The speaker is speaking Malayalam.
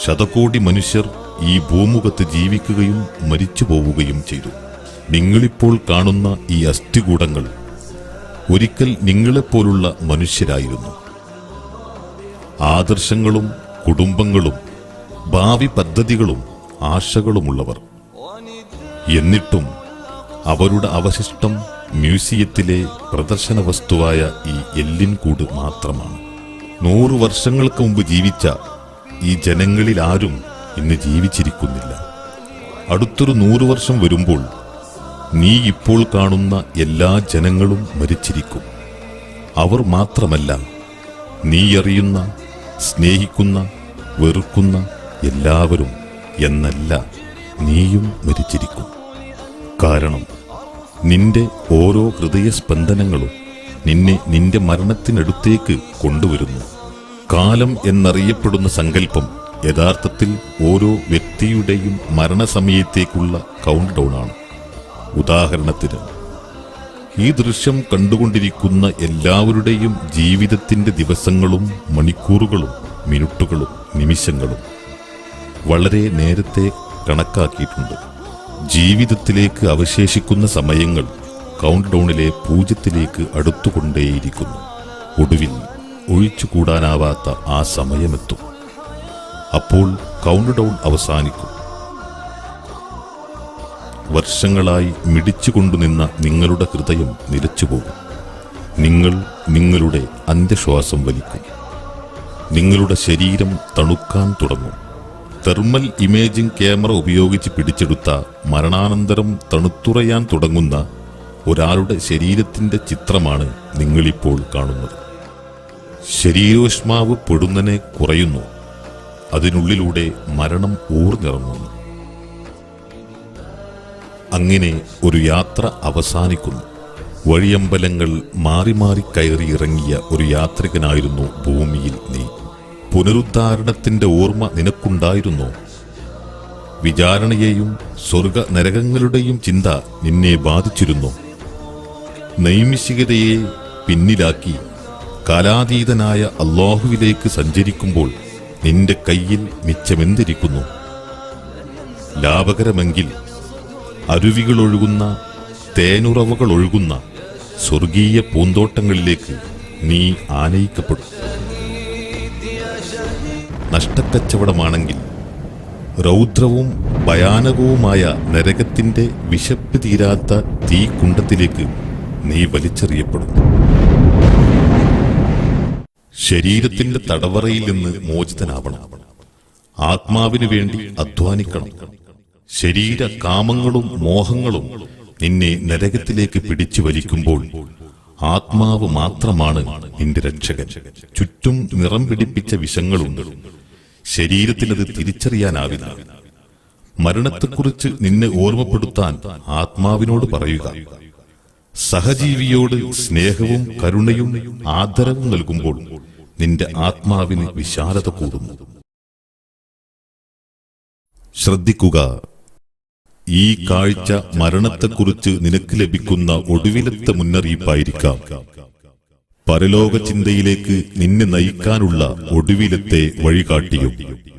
ശതകോടി മനുഷ്യർ ഈ ഭൂമുഖത്ത് ജീവിക്കുകയും മരിച്ചു പോവുകയും ചെയ്തു. നിങ്ങളിപ്പോൾ കാണുന്ന ഈ അസ്ഥികൂടങ്ങൾ ഒരിക്കൽ നിങ്ങളെപ്പോലുള്ള മനുഷ്യരായിരുന്നു. ആദർശങ്ങളും കുടുംബങ്ങളും ഭാവി പദ്ധതികളും ആശകളുമുള്ളവർ. എന്നിട്ടും അവരുടെ അവശിഷ്ടം മ്യൂസിയത്തിലെ പ്രദർശന വസ്തുവായ ഈ എല്ലിൻകൂട് മാത്രമാണ്. നൂറു വർഷങ്ങൾക്ക് മുമ്പ് ജീവിച്ച ഈ ജനങ്ങളിൽ ആരും ഇന്ന് ജീവിച്ചിരിക്കുന്നില്ല. അടുത്തൊരു നൂറു വർഷം വരുമ്പോൾ നീ ഇപ്പോൾ കാണുന്ന എല്ലാ ജനങ്ങളും മരിച്ചിരിക്കും. അവർ മാത്രമല്ല നീ അറിയുന്ന സ്നേഹിക്കുന്ന വെറുക്കുന്ന എല്ലാവരും എന്നല്ല നീയും മരിച്ചിരിക്കും. കാരണം നിന്റെ ഓരോ ഹൃദയസ്പന്ദനങ്ങളും നിന്നെ നിന്റെ മരണത്തിനടുത്തേക്ക് കൊണ്ടുവരുന്നു. കാലം എന്നറിയപ്പെടുന്ന സങ്കല്പം യഥാർത്ഥത്തിൽ ഓരോ വ്യക്തിയുടെയും മരണസമയത്തേക്കുള്ള കൗണ്ട് ഡൗൺ ആണ്. ഉദാഹരണത്തിന് ഈ ദൃശ്യം കണ്ടുകൊണ്ടിരിക്കുന്ന എല്ലാവരുടെയും ജീവിതത്തിന്റെ ദിവസങ്ങളും മണിക്കൂറുകളും മിനിറ്റുകളും നിമിഷങ്ങളും വളരെ നേരത്തെ കണക്കാക്കിയിട്ടുണ്ട്. ജീവിതത്തിലേക്ക് അവശേഷിക്കുന്ന സമയങ്ങൾ കൗണ്ട് ഡൗണിലെ പൂജ്യത്തിലേക്ക് അടുത്തുകൊണ്ടേയിരിക്കുന്നു. ഒടുവിൽ ഒഴിച്ചുകൂടാനാവാത്ത ആ സമയമെത്തും. അപ്പോൾ കൗണ്ട് ഡൗൺ അവസാനിക്കും. വർഷങ്ങളായി മിടിച്ചുകൊണ്ടുനിന്ന നിങ്ങളുടെ ഹൃദയം നിലച്ചുപോകും. നിങ്ങൾ നിങ്ങളുടെ അന്ത്യശ്വാസം വലിക്കും. നിങ്ങളുടെ ശരീരം തണുക്കാൻ തുടങ്ങും. തെർമൽ ഇമേജിംഗ് ക്യാമറ ഉപയോഗിച്ച് പിടിച്ചെടുത്ത മരണാനന്തരം തണുത്തുറയാൻ തുടങ്ങുന്ന ഒരാളുടെ ശരീരത്തിന്റെ ചിത്രമാണ് നിങ്ങളിപ്പോൾ കാണുന്നത്. ശരീരോഷ്മാവ് പൊടുന്നനെ കുറയുന്നു. അതിനുള്ളിലൂടെ മരണം ഊർന്നിറങ്ങുന്നു. അങ്ങനെ ഒരു യാത്ര അവസാനിക്കുന്നു. വഴിയമ്പലങ്ങൾ മാറി മാറി കയറി ഇറങ്ങിയ ഒരു യാത്രികനായിരുന്നു ഭൂമിയിൽ നീ. പുനരുദ്ധാരണത്തിന്റെ ഓർമ്മ നിനക്കുണ്ടായിരുന്നു? വിചാരണയെയും സ്വർഗ നരകങ്ങളുടെയും ചിന്ത നിന്നെ ബാധിച്ചിരുന്നു. നൈമിഷികതയെ പിന്നിലാക്കി കാലാതീതനായ അള്ളാഹുവിലേക്ക് സഞ്ചരിക്കുമ്പോൾ നിന്റെ കയ്യിൽ മിച്ചമെന്തിരിക്കുന്നു? ലാഭകരമെങ്കിൽ അരുവികളൊഴുകുന്ന തേനുറവകളൊഴുകുന്ന സ്വർഗീയ പൂന്തോട്ടങ്ങളിലേക്ക് നീ ആനയിക്കപ്പെടും. നഷ്ടക്കച്ചവടമാണെങ്കിൽ രൗദ്രവും ഭയാനകവുമായ നരകത്തിന്റെ വിശപ്പ് തീരാത്ത തീക്കുണ്ടത്തിലേക്ക് നീ വലിച്ചെറിയപ്പെടും. ശരീരത്തിന്റെ തടവറയിൽ നിന്ന് മോചിതനാവണം. ആത്മാവിനു വേണ്ടി അധ്വാനിക്കണം. ശരീര കാമങ്ങളും മോഹങ്ങളും നിന്നെ നരകത്തിലേക്ക് പിടിച്ചു വലിക്കുമ്പോൾ ആത്മാവ് മാത്രമാണ് നിന്റെ രക്ഷകൻ. ചുറ്റും നിറം പിടിപ്പിച്ച വിഷങ്ങളുണ്ട്. ശരീരത്തിനത് തിരിച്ചറിയാനാവില്ല. മരണത്തെക്കുറിച്ച് നിന്നെ ഓർമ്മപ്പെടുത്താൻ ആത്മാവിനോട് പറയുക. സഹജീവിയോട് സ്നേഹവും കരുണയും ആദരവും നൽകുമ്പോൾ നിന്റെ ആത്മാവിന് വിശാലത കൂടുന്നു. ശ്രദ്ധിക്കുക. ഈ കാഴ്ച മരണത്തെക്കുറിച്ച് നിനക്ക് ലഭിക്കുന്ന ഒടുവിലത്തെ മുന്നറിയിപ്പായിരിക്കാം. പരലോക ചിന്തയിലേക്ക് നിന്നെ നയിക്കാനുള്ള ഒടുവിലത്തെ വഴികാട്ടിയും.